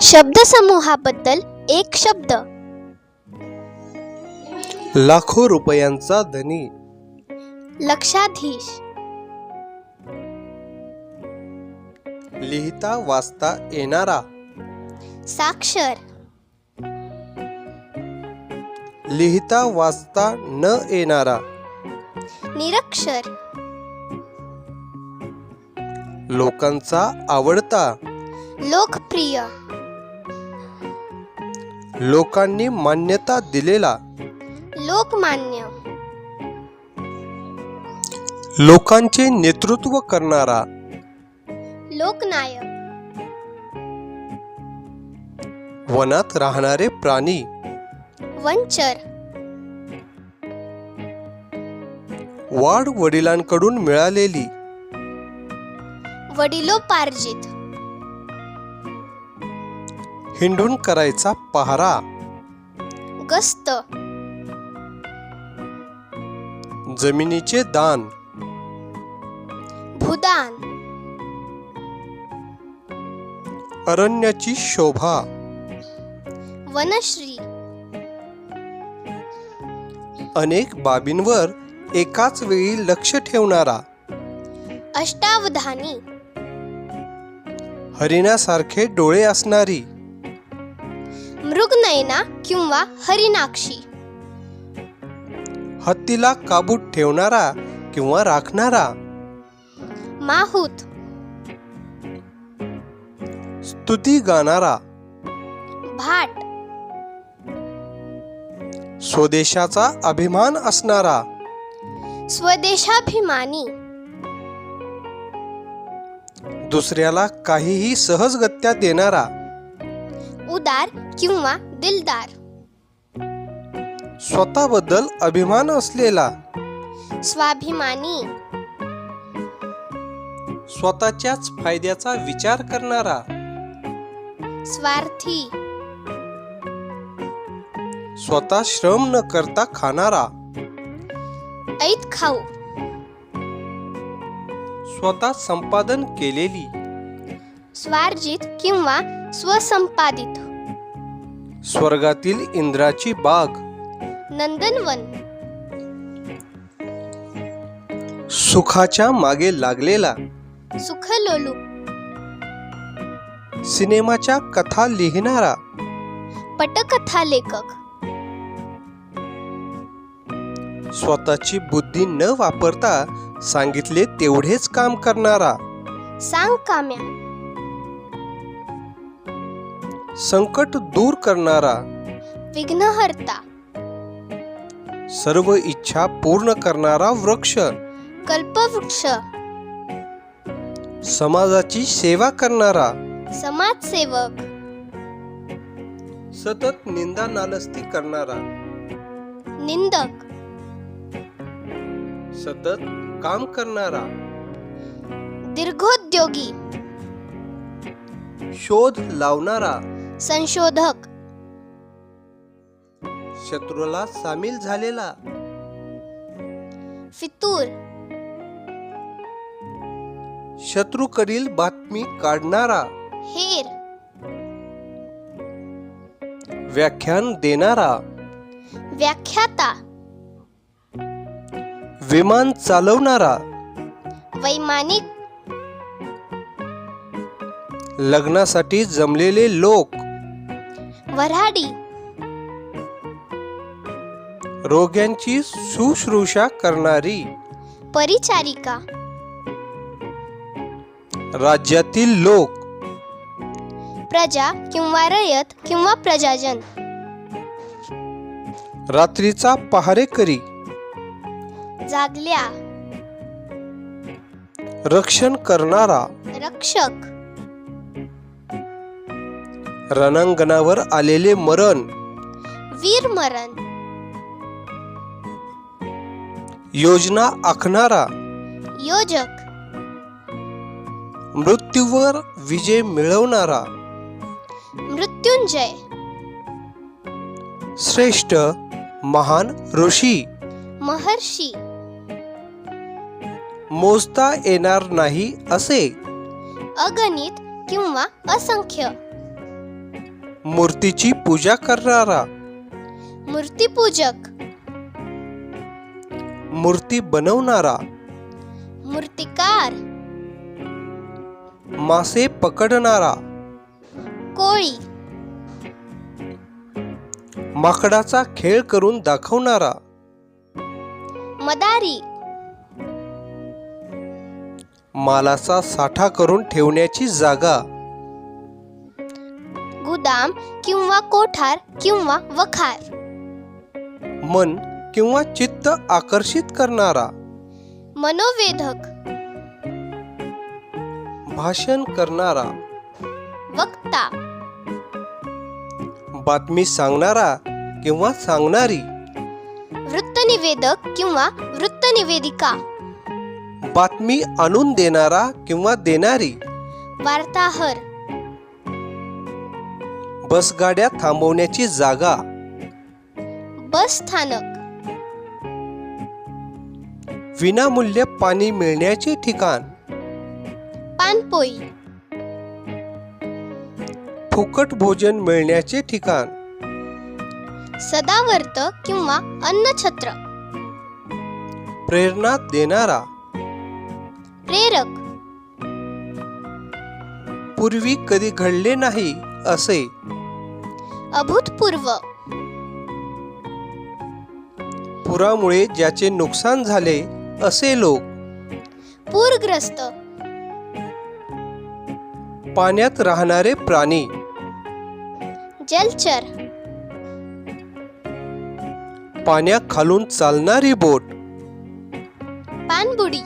शब्दसमूहाबद्दल एक शब्द. लाखो रुपयांचा धनी. लक्षाधीश. लिहिता वाचता येणारा. साक्षर. लिहिता वाचता न येणारा. निरक्षर. लोकांचा आवडता. लोकप्रिय. लोकांनी मान्यता दिलेला. लोकमान्य. लोकांचे नेतृत्व करणारा. लोकनायक. वनात राहणारे प्राणी. वंचर. वाढ वडिलांकडून मिळालेली. वडिलोपार्जित. हिंडून करायचा पहारा. गस्त जमिनीचे दान. भूदान. अरण्याची शोभा. वनश्री. अनेक बाबींवर एकाच वेळी लक्ष ठेवणारा. अष्टावधानी. हरिणासारखे डोळे असणारी. मृगनयना किंवा हरिणाक्षी हत्तीला काबूत ठेवणारा किंवा राखणारा. माहूत. स्तुती गाणारा. भाट. स्वदेशाचा अभिमान असणारा. स्वदेशाभिमानी. दुसऱ्याला काहीही सहजगत्या देणारा. उदार किंवा दिलदार. स्वतःबद्दल अभिमान असलेला. स्वाभिमानी. स्वतःच्याच फायद्याचा विचार करणारा. स्वार्थी. स्वतः श्रम न करता खाणारा. ऐत खाऊ. स्वतः संपादन केलेली. स्वार्जित किंवा स्वसंपादित. स्वर्गातील इंद्राची बाग. नंदनवन. सुखाच्या मागे लागलेला. सुखलोलू. सिनेमाच्या कथा लिहिणारा. पटकथा लेखक. स्वतःची बुद्धी न वापरता सांगितले तेवढेच काम करणारा. सांग काम्या. संकट दूर करणारा विघ्नहर्ता सर्व इच्छा पूर्ण करणारा वृक्ष. कल्पवृक्ष. समाजाची सेवा करणारा. समाजसेवक. सतत निंदा नालस्ती करणारा. निंदक. सतत काम करणारा. दीर्घोद्योगी. शोध लावणारा. संशोधक. शत्रूला सामील झालेला. फितूर. शत्रूकडील बातमी काढणारा. हेर. व्याख्यान देणारा. व्याख्याता. विमान चालवणारा. वैमानिक. लग्नासाठी जमलेले लोक. वऱ्हाडी. रोग्यांची शुश्रूषा करणारी. परिचारिका. राज्यातील लोक. प्रजा किंवा रयत किंवा प्रजाजन. रात्रीचा पहारेकरी जागल्या. रक्षण करणारा. रक्षक. रणांगणावर आलेले मरण. वीरमरण योजना आखणारा. योजक. मृत्यूवर विजय मिळवणारा. मृत्युंजय. श्रेष्ठ महान ऋषी. महर्षी. मोजता येणार नाही असे. अगणित किंवा असंख्य. मूर्तीची पूजा करणारा. मूर्तिपूजक मूर्ती बनवणारा. मूर्तिकार. मासे पकडणारा. कोळी. माकडाचा खेळ करून दाखवणारा. मदारी. मालाचा साठा करून ठेवण्याची जागा. गुदाम किंवा कोठार किंवा वखार. मन किंवा चित्त आकर्षित करणारा. मनोवेधक. भाषण करणारा. वक्ता. बातमी सांगणारा किंवा सांगणारी. वृत्तनिवेदक किंवा वृत्तनिवेदिका. बातमी आणून देणारा किंवा देणारी. वार्ताहर. बसगाड्या थांबवण्याची जागा. बस स्थानक. विनामूल्य पाणी मिळण्याचे ठिकाण. पानपोई. फुकट भोजन मिळण्याचे ठिकाण. सदावर्त किंवा अन्नछत्र. प्रेरणा देणारा. प्रेरक. पूर्वी कधी घडले नाही असे. अभूतपूर्व. पुरामुळे ज्याचे नुकसान झाले असे लोक. पूरग्रस्त. पाण्यात राहणारे प्राणी. जलचर. पाण्याखालून चालणारी बोट. पानबुडी.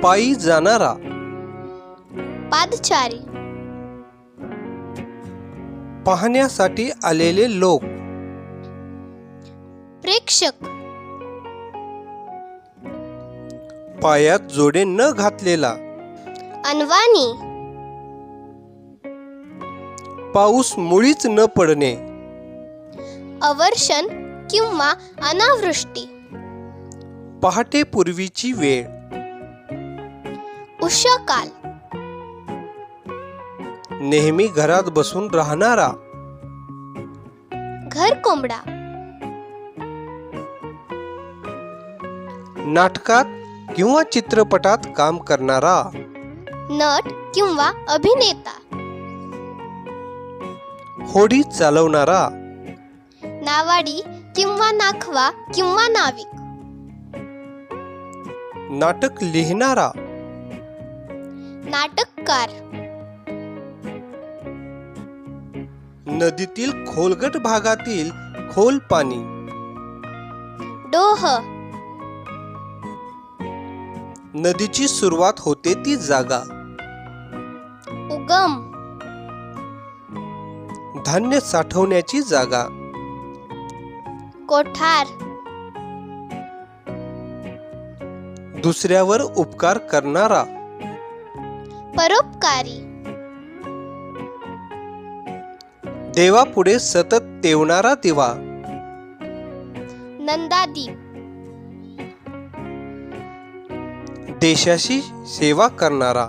पायी जाणारा. पादचारी. पाहण्यासाठी आलेले लोक. प्रेक्षक. पायात जोडे न घातलेला. अनवाणी. पाऊस मुळीच न पडणे. अवर्षण किंवा अनावृष्टी. पहाटे पूर्वीची वेळ. उष्काल. नेहमी घरात बसून राहणारा. घर कोंबडा. नाटकात किंवा चित्रपटात काम करणारा. नट किंवा अभिनेता. होडी चालवणारा. नावाडी किंवा नाखवा किंवा नाविक. नाटक लिहिणारा. नाटककार. नदीतील खोलगट भागातील खोल पाणी. डोह. नदीची सुरुवात होते ती जागा. उगम. धान्य साठवण्याची जागा. कोठार. दुसऱ्यावर उपकार करणारा. परोपकारी. देवापुढे सतत तेवणारा दिवा. नंदादीप देशाशी सेवा करणारा.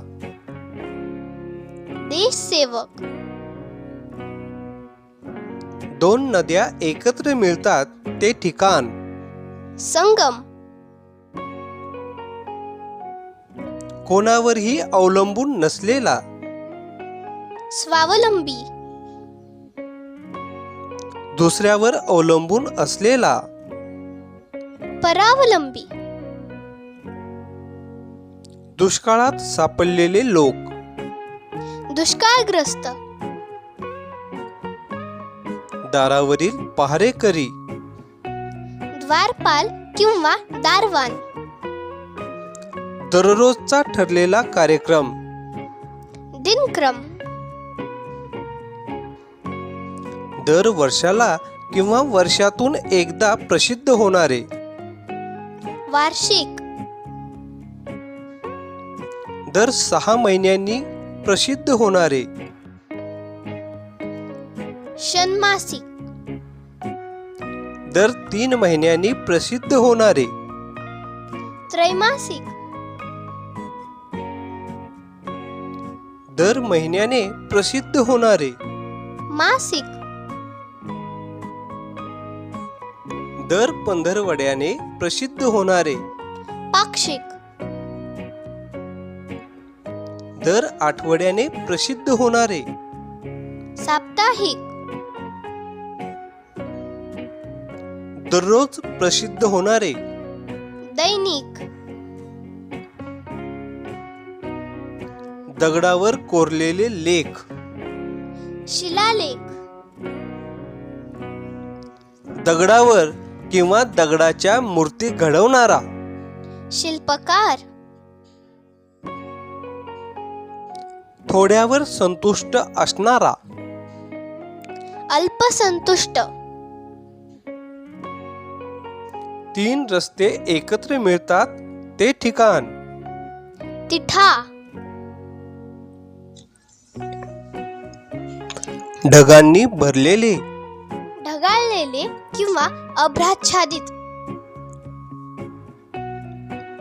देशसेवक. दोन नद्या एकत्र मिळतात ते ठिकाण. संगम. कोणावरही अवलंबून नसलेला. स्वावलंबी. दुसऱ्यावर अवलंबून असलेला. परावलंबी. दुष्काळात सापडलेले लोक. दुष्काळग्रस्त. दारावरील पहारेकरी. द्वारपाल किंवा दारवान. दररोजचा ठरलेला कार्यक्रम. दिनक्रम. दर वर्षाला किंवा वर्षातून एकदा प्रसिद्ध होणारे. वार्षिक. दर सहा महिन्यांनी प्रसिद्ध होणारे. षण्मासिक. दर तीन महिन्यांनी प्रसिद्ध होणारे. त्रैमासिक. दर महिन्याने प्रसिद्ध होणारे. मासिक. दर पंधरवड्याने प्रसिद्ध होणारे. पाक्षिक. दर आठवड्याने प्रसिद्ध होणारे. साप्ताहिक. दररोज प्रसिद्ध होणारे. दैनिक. दगडावर कोरलेले लेख. शिलालेख. दगडावर किंवा दगडाच्या मूर्ती घडवणारा. शिल्पकार. थोड्यावर संतुष्ट असणारा. अल्पसंतुष्ट. तीन रस्ते एकत्र मिळतात ते ठिकाण. तिठा. ढगांनी भरलेले. ढगाळलेले किंवा अभ्राच्छादित.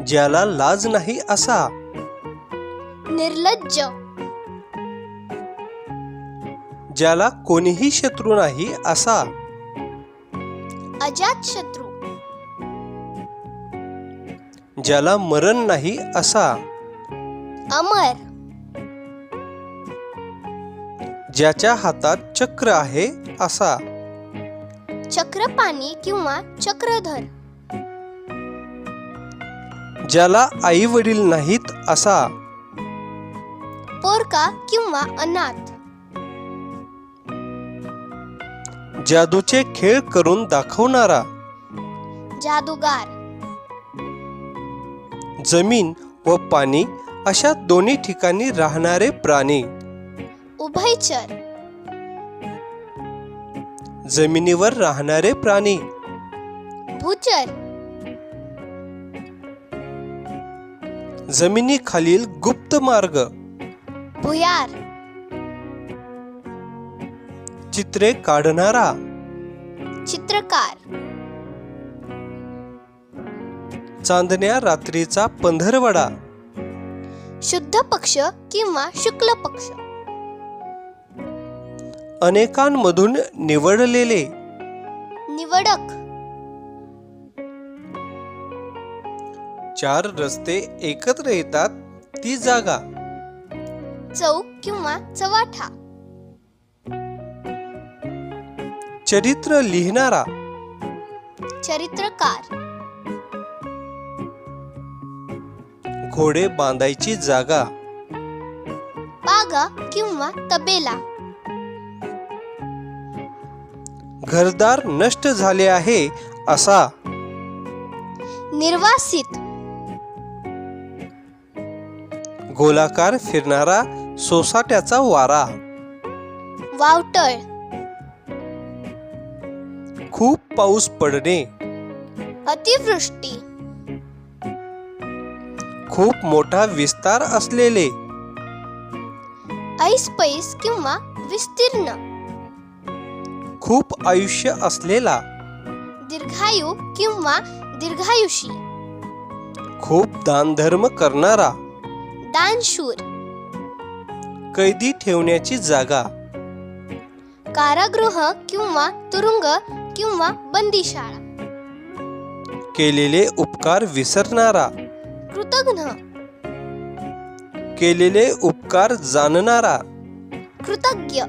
ज्याला लाज नाही असा. निर्लज्ज. ज्याला कोणीही शत्रू नाही असा. अजातशत्रू ज्याला मरण नाही असा. अमर. ज्याच्या हातात चक्र आहे असा. चक्रपाणी किंवा चक्रधर. ज्याला आई वडील नाहीत असा. पोरका किंवा अनाथ. जादूचे खेळ करून दाखवणारा. जादूगार. जमीन व पाणी अशा दोन्ही ठिकाणी राहणारे प्राणी. उभयचर. जमिनीवर राहणारे प्राणी. भूचर जमिनीखालील गुप्त मार्ग. भुयार. चित्रे काढणारा. चित्रकार. चांदण्या रात्रीचा पंधरवडा. शुद्ध पक्ष किंवा शुक्ल पक्ष. अनेकांमधून निवडलेले. निवडक. चार रस्ते एकत्र येतात ती जागा. चौक किंवा चवाठा. चरित्र लिहिणारा. चरित्रकार. घोडे बांधायची जागा. पागा किंवा तबेला. घरदार नष्ट झाले आहे असा. निर्वासित. गोलाकार फिरणारा सोसाट्याचा वारा. वावटळ. खूप पाऊस पडणे. अतिवृष्टी. खूप मोठा विस्तार असलेले. ऐसपैस किंवा विस्तीर्ण. खूप आयुष्य असलेला. दीर्घायू किंवा दीर्घायुषी. खूप दानधर्म करणारा. दानशूर. कैदी ठेवण्याची जागा. कारागृह किंवा तुरुंग किंवा बंदीशाळा. केलेले उपकार विसरणारा. कृतघ्न. केलेले उपकार जाणणारा. कृतज्ञ.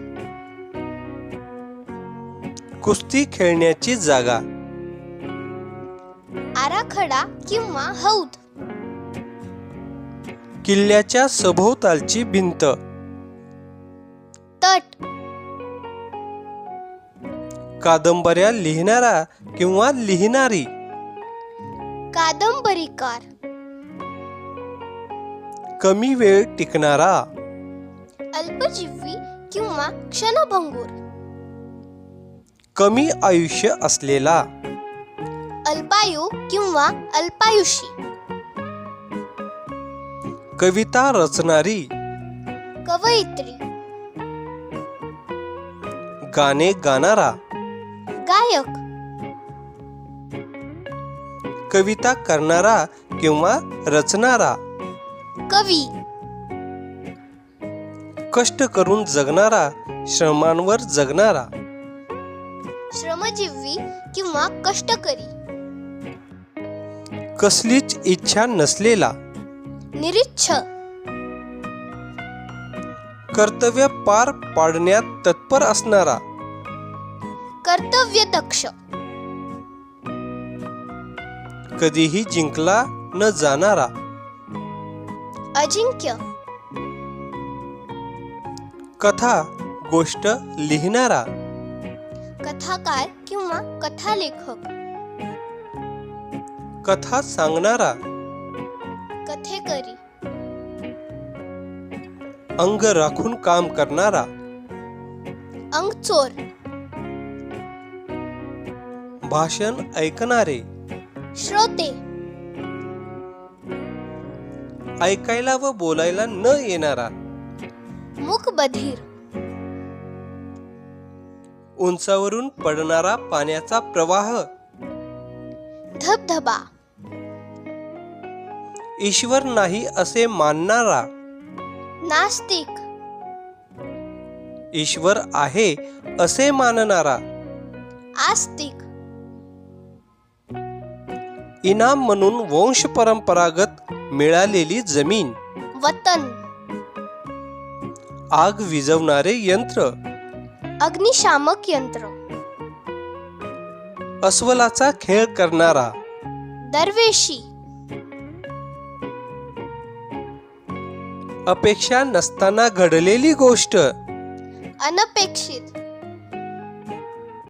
कुस्ती खेळण्याची जागा. आराखडा किंवा हौद. किल्ल्याच्या सभोवतालची भिंत. तट. कादंबऱ्या लिहिणारा किंवा लिहिणारी. कादंबरीकार. कमी वेळ टिकणारा. अल्पजीवी किंवा क्षणभंगूर. कमी आयुष्य असलेला. अल्पायू किंवा अल्पायुषी. कविता रचणारी. कवयित्री. गाणे गाणारा. गायक. कविता करणारा किंवा रचणारा. कवी. कष्ट करून जगणारा श्रमांवर जगणारा. श्रमजीवी किंवा कष्टकरी. कसलीच इच्छा नसलेला. निरीच्छ. कर्तव्य पार पाडण्यात तत्पर असणारा. कर्तव्यदक्ष कधीही जिंकला न जाणारा. अजिंक्य. कथा गोष्ट लिहिणारा. कथाकार किंवा कथालेखक. कथा सांगणारा. कथेकरी. अंग राखून काम करणारा. अंगचोर भाषण ऐकणारे. श्रोते. ऐकायला व बोलायला न येणारा. मूकबधीर उंचावरून पडणारा पाण्याचा प्रवाह. धबधबा. ईश्वर नाही असे मानणारा. नास्तिक. ईश्वर आहे असे मानणारा. आस्तिक. इनाम म्हणून वंश परंपरागत मिळालेली जमीन. वतन. आग विझवणारे यंत्र. अग्निशामक यंत्र. अस्वलाचा खेळ करणारा. दरवेशी. अपेक्षा नसताना घडलेली गोष्ट. अनपेक्षित.